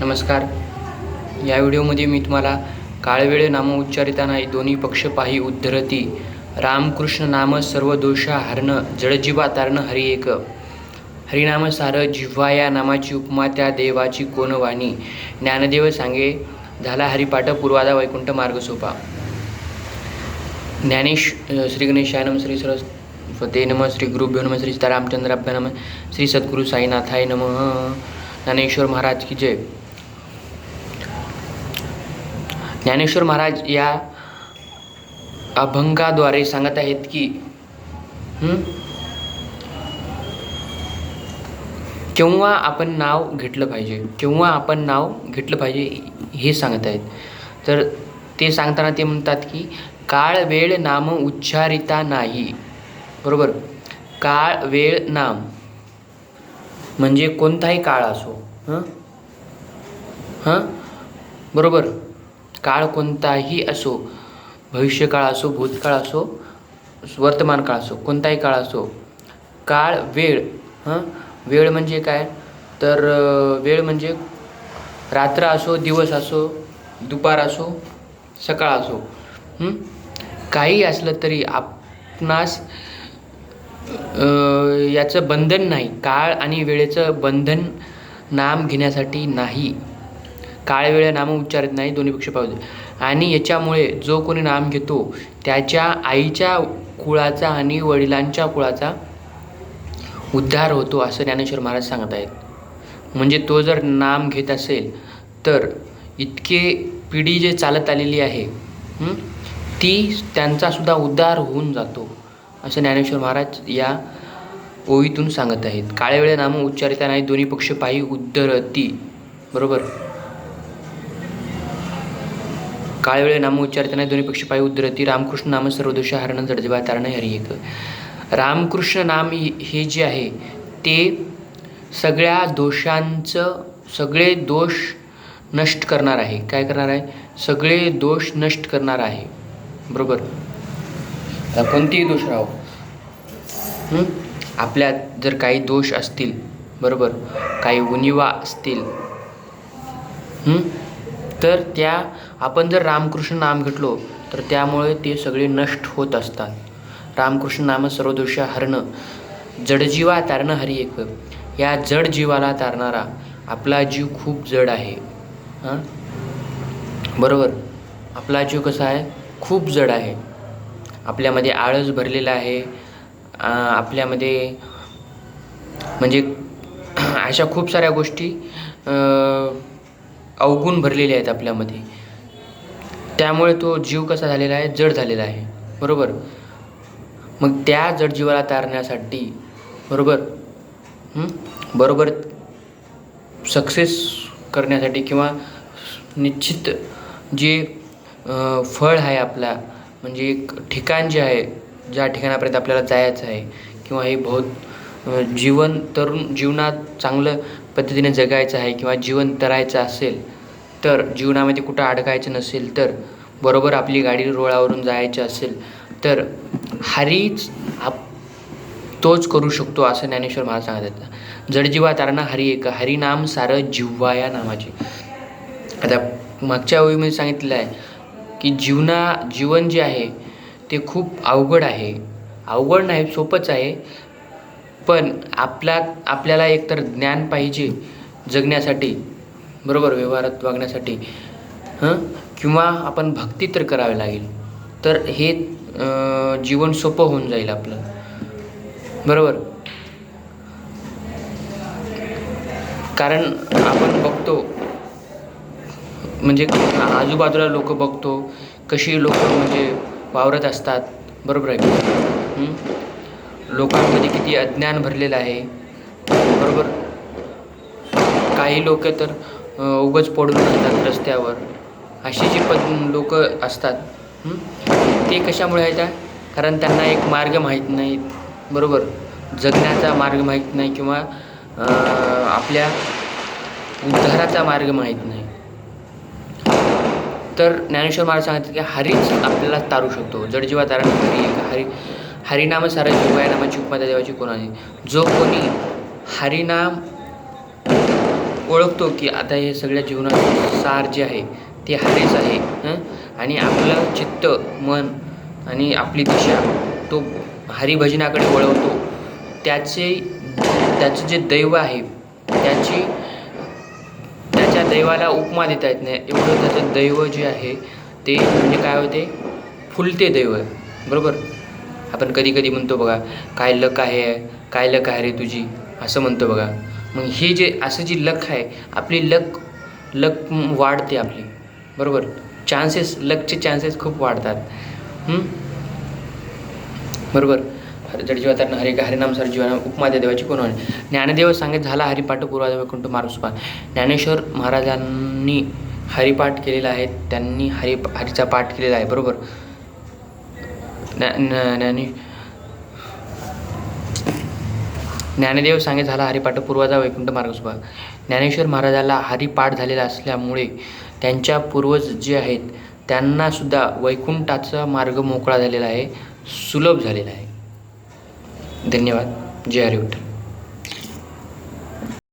नमस्कार. या व्हिडिओमध्ये मी तुम्हाला काळवेळ नाम उच्चारिताना दोन्ही पक्ष पाही उद्धरती रामकृष्ण नाम सर्व दोषा हरण जडजीवा तारण हरी एक. हरिनाम सार जिव्हा या नामाची उपमा त्या देवाची कोणवाणी ज्ञानदेव सांगे झाला हरिपाठ पूर्वादा वैकुंठ मार्ग सोपा. ज्ञानेश श्री गणेशाय नम श्री सरस्वते नम श्री गुरुभ्यो नम श्री सीतारामचंद्राभ्या नम श्री सद्गुरु साईनाथाय नम. ज्ञानेश्वर महाराज की जय. ज्ञानेश्वर महाराज या अभंगाद्वारे सांगत आहेत की केव्हा आपण नाव घेतलं पाहिजे केव्हा आपण नाव घेतलं पाहिजे हे सांगत आहेत. तर ते सांगताना ते म्हणतात की काळ वेळ नाम उच्चारिता नाही. बरोबर? काळ वेळ नाम म्हणजे कोणताही काळ असो हां? हां? बरोबर? काळ कोणताही असो भविष्यकाळ असो भूतकाळ असो वर्तमान काळ असो कोणताही काळ असो काळ वेळ हं? वेळ म्हणजे काय? तर वेळ म्हणजे रात्र असो दिवस असो दुपार असो सकाळ असो काही असलं तरी आपणास याचं बंधन नाही. काळ आणि वेळेचं बंधन नाम घेण्यासाठी नाही. काळ वेळ नाम उच्चारित नाही दोन्ही पक्ष पाहू आणि याच्यामुळे जो कोणी नाम घेतो त्याच्या आईच्या कुळाचा आणि वडिलांच्या कुळाचा उद्धार होतो असं ज्ञानेश्वर महाराज सांगत आहेत म्हणजे तो जर नाम घेत असेल तर इतके पिढी जे चालत आलेली आहे ती त्यांचासुद्धा उद्धार होऊन जातो असं ज्ञानेश्वर महाराज या ओळीतून सांगत आहेत काळेवेळे नाम उच्चारिता नाही दोन्ही पक्ष पायी उद्धरती. बरोबर? काळवेळे नाम उच्चारताना नाही दोन्ही पक्ष पायी उद्धरती. रामकृष्ण नाम सर्वदोष हरण जडजबा तारण हरी एक. रामकृष्ण नाम हे जे आहे ते सगळ्या दोषांचं सगळे दोष नष्ट करणार आहे. काय करणार आहे? सगळे दोष नष्ट करणार आहे. बरोबर? कोणतेही दोष राहो. आपल्यात जर काही दोष असतील बरोबर? काही उणिवा असतील तर त्या आपण जर रामकृष्ण नाम घेतलो तर त्यामुळे ते सगळे नष्ट होत असतात. रामकृष्ण नाम सर्व दोष हरणं जडजीवा तारणं हरी एक. या जड जीवाला तारणारा आपला जीव खूप जड आहे. हां? बरोबर? आपला जीव कसा आहे? खूप जड आहे. आपल्यामध्ये आळस भरलेला आहे. आपल्यामध्ये म्हणजे अशा खूप साऱ्या गोष्टी अवगुण भरलेले आहेत आपल्यामध्ये. त्यामुळे तो जीव कसा झालेला आहे? जड झालेला आहे. बरोबर? मग त्या जड जीवाला तारण्यासाठी बरोबर? बरोबर सक्सेस करण्यासाठी किंवा निश्चित जे फळ आहे आपला म्हणजे एक ठिकाण जे आहे ज्या ठिकाणापर्यंत आपल्याला जायचं आहे किंवा हे बहुत जीवन तरुण जीवनात चांगलं पद्धतीने जगायचं आहे किंवा जीवन तरायचं असेल तर जीवनामध्ये कुठं अडकायचं नसेल तर बरोबर आपली गाडी रुळावरून जायची असेल तर हरीच आप तोच करू शकतो असं ज्ञानेश्वर महाराज सांगत आहेत जडजीवा तारणा हरी एक हरिनाम सारं जिव्हा या नामाचे. आता मागच्या ओळीमध्ये सांगितलेलं आहे की जीवना जीवन जे आहे ते खूप अवघड आहे. अवघड नाही सोपंच आहे पण आपला आपल्याला एकतर ज्ञान पाहिजे जगण्यासाठी बरोबर? व्यवहारात वागण्यासाठी. हं? किंवा आपण भक्ती तर करावी लागेल. तर हे जीवन सोपं होऊन जाईल आपलं. बरोबर? कारण आपण बघतो म्हणजे आजूबाजूला लोक बघतो कशी लोक म्हणजे वावरत असतात. बरोबर आहे लोकांमध्ये किती अज्ञान भरलेलं आहे. बरोबर? काही लोक तर उगच पडून राहतात रस्त्यावर. अशी जी पद लोक असतात ते कशामुळे आहेत? कारण त्यांना एक मार्ग माहीत नाही बरोबर? जगण्याचा मार्ग माहीत नाही किंवा आपल्या उद्धाराचा मार्ग माहीत नाही. तर ज्ञानेश्वर महाराज सांगतात की हरीच आपल्याला तारू शकतो. जडजीवा तारण हरी हरी हरिनाम सारा जीवा या नामाची देवाची कोण आहे? जो कोणी हरिनाम ओळखतो की आता हे सगळ्या जीवनाचे सार जे आहे ते हरेच आहे आणि आपलं चित्त मन आणि आपली दिशा तो हरिभजनाकडे वळवतो. त्याचे त्याचं जे दैव आहे त्याची त्याच्या दैवाला उपमा देता येत नाही. एवढं त्याचं दैव जे आहे ते म्हणजे काय होते? फुलते दैव आहे. बरोबर? आपण कधी कधी म्हणतो बघा काय लक आहे काय लक आहे रे तुझी? असं म्हणतो बघा. मग हे जे असं जी लक आहे आपली लक लक वाढते आपली. बरोबर? चान्सेस लकचे चान्सेस खूप वाढतात. बरोबर? बरोबर जडजीवातांना हरे हरिनाम सर जीवाना उपमाद्या देवाची कोण ज्ञानदेव सांगत झाला हरिपाठ पूर्वादेव वैकुंठ मारुसपा ज्ञानेश्वर महाराजांनी हरिपाठ केलेला आहे त्यांनी हरि हरीचा पाठ केलेला आहे. बरोबर? ज्ञानी ज्ञानदेव सांगे झाला हरिपाठ पूर्वाचा वैकुंठ मार्गसुभा ज्ञानेश्वर महाराजाला हरिपाठ झालेला असल्यामुळे त्यांच्या पूर्वज जे आहेत त्यांनासुद्धा वैकुंठाचा मार्ग मोकळा झालेला आहे सुलभ झालेला आहे. धन्यवाद. जय हरी